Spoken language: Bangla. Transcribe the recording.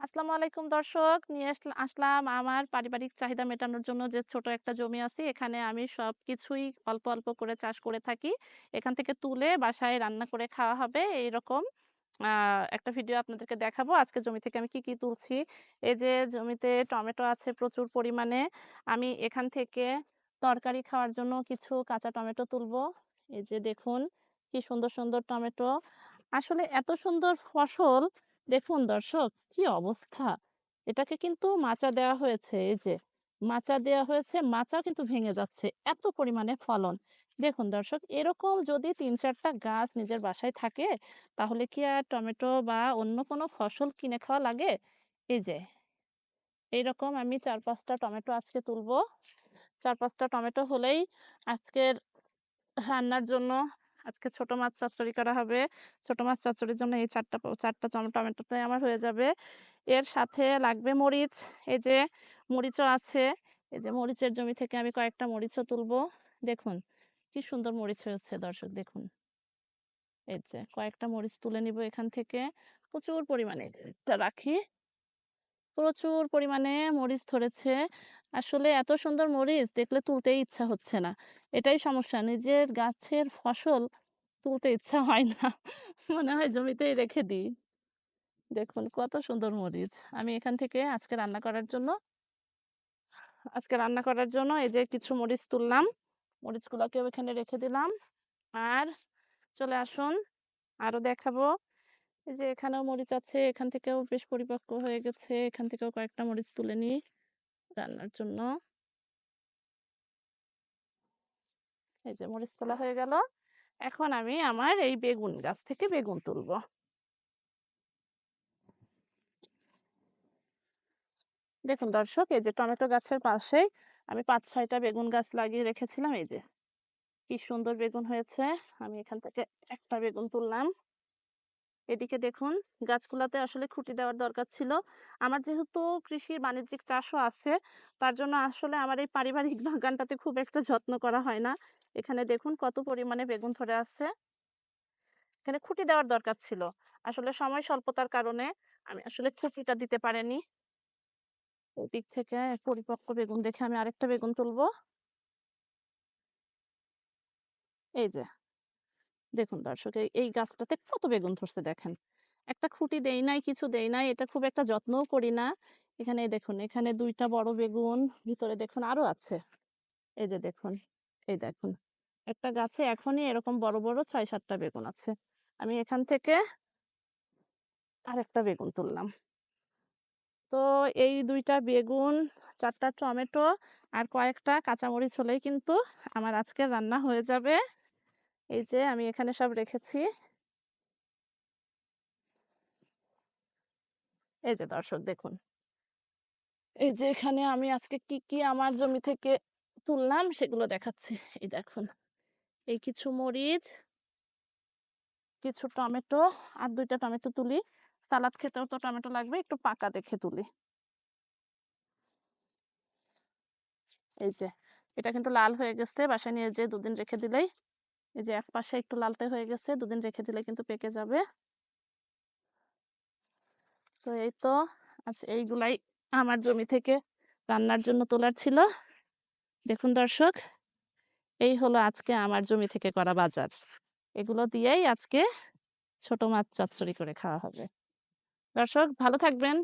আসসালামু আলাইকুম দর্শক। নিয়ে আসলা আসলাম আমার পারিবারিক চাহিদা মেটানোর জন্য যে ছোট একটা জমি আছে এখানে আমি সব কিছুই অল্প অল্প করে চাষ করে থাকি। এখান থেকে তুলে বাসায় রান্না করে খাওয়া হবে এইরকম আহ, একটা ভিডিও আপনাদেরকে দেখাবো আজকে জমি থেকে আমি কি কি তুলছি। এই যে জমিতে টমেটো আছে প্রচুর পরিমাণে। আমি এখান থেকে তরকারি খাওয়ার জন্য কিছু কাঁচা টমেটো তুলবো। এই যে দেখুন কি সুন্দর সুন্দর টমেটো। আসলে এত সুন্দর ফসল দেখুন দর্শক, কি অবস্থা? এটাকে কিন্তু মাচা দেওয়া হয়েছে, এই যে মাচা দেওয়া হয়েছে মাচাও কিন্তু ভেঙে যাচ্ছে, এত পরিমাণে ফলন। দেখুন দর্শক, এরকম যদি তিন চারটা গাছ নিজের বাসায় থাকে, তাহলে কি আর টমেটো বা অন্য কোনো ফসল কিনে খাওয়া লাগে? এই যে, এইরকম আমি চার পাঁচটা টমেটো আজকে তুলবো। চার পাঁচটা টমেটো হলেই আজকের রান্নার জন্য আজকে ছোট মাছ চচ্চড়ি করা হবে। ছোট মাছ চচ্চড়ির জন্য এই চারটা চারটা টম- টমেটোতে আমার হয়ে যাবে। এর সাথে লাগবে মরিচ। এই যে মরিচও আছে। এই যে মরিচের জমি থেকে আমি কয়েকটা মরিচও তুলবো। দেখুন, কি সুন্দর মরিচ হয়েছে দর্শক, দেখুন। এই যে কয়েকটা মরিচ তুলে নিব এখান থেকে। প্রচুর পরিমাণে রাখি। প্রচুর পরিমাণে মরিচ ধরেছে। আসলে এত সুন্দর মরিচ দেখলে তুলতেই ইচ্ছা হচ্ছে না। এটাই সমস্যা। নিজের গাছের ফসল তুলতে ইচ্ছা হয় না। মনে হয় জমিতেই রেখে দিই। দেখুন কত সুন্দর মরিচ। আমি এখান থেকে আজকে রান্না করার জন্য আজকে রান্না করার জন্য এই যে কিছু মরিচ তুললাম। মরিচগুলোকেও এখানে রেখে দিলাম। আর চলে আসুন আরও দেখাবো। এই যে এখানেও মরিচ আছে, এখান থেকেও বেশ পরিপক্ক হয়ে গেছে। এখান থেকেও কয়েকটা মরিচ তুলে নিই। রান্নার জন্য। এই যে মরিচ তোলা হয়ে গেল। এখন আমি আমার এই বেগুন গাছ থেকে বেগুন তুলবো। দেখুন দর্শক, এই যে টমেটো গাছের পাশেই আমি পাঁচ ছয়টা বেগুন গাছ লাগিয়ে রেখেছিলাম। এই যে কি সুন্দর বেগুন হয়েছে। আমি এখান থেকে একটা বেগুন তুললাম। এদিকে দেখুন, গাছগুলাতে আসলে খুঁটি দেওয়ার দরকার ছিল। আমার যেহেতু কৃষি বাণিজ্যিক চাষও আছে, তার জন্য আসলে আমার এই পারিবারিক বাগানটাতে খুব একটা যত্ন করা হয় না। এখানে দেখুন কত পরিমাণে বেগুন ধরে আছে। এখানে খুঁটি দেওয়ার দরকার ছিল। আসলে সময় স্বল্পতার কারণে আমি আসলে খুঁটিটা দিতে পারিনি। দিক থেকে পরিপক্ক বেগুন দেখে আমি আরেকটা বেগুন তুলবো। এই যে। দেখুন দর্শক, এই গাছটাতে কত বেগুন ধরছে দেখেন। একটা খুঁটি দেই নাই, কিছু দেই নাই, এটা খুব একটা যত্নও করি না। এখানে দেখুন, এখানে দুইটা বড় বেগুন, ভিতরে দেখুন আরও আছে। এই যে দেখুন, এই দেখুন, একটা গাছে এখনই এরকম বড় বড় ছয় সাতটা বেগুন আছে। আমি এখান থেকে আর একটা বেগুন তুললাম। তো এই দুইটা বেগুন, চারটা টমেটো আর কয়েকটা কাঁচামরিচ হলেই কিন্তু আমার আজকের রান্না হয়ে যাবে। এই যে আমি এখানে সব রেখেছি। এই যে দর্শক, দেখুন। এই যে এখানে আমি আজকে কি কি আমার জমি থেকে তুললাম সেগুলো দেখাচ্ছি। এই দেখুন, এই কিছু মরিচ, কিছু টমেটো আর দুইটা টমেটো তুলি। সালাদ খেতেও তো টমেটো লাগবে, একটু পাকা দেখে তুলি। এই যে, এটা কিন্তু লাল হয়ে গেছে, বাসায় নিয়ে যেয়ে দুদিন রেখে দিলেই। এই যে এক পাশে একটু লালতে হয়ে গেছে, দুদিন রেখে দিলে কিন্তু পেকে যাবে। তো এই তো, আজ এইগুলাই আমার জমি থেকে রান্নার জন্য তোলার ছিল। দেখুন দর্শক, এই হলো আজকে আমার জমি থেকে করা বাজার। এগুলো দিয়েই আজকে ছোট মাছ চচ্চড়ি করে খাওয়া হবে। দর্শক, ভালো থাকবেন।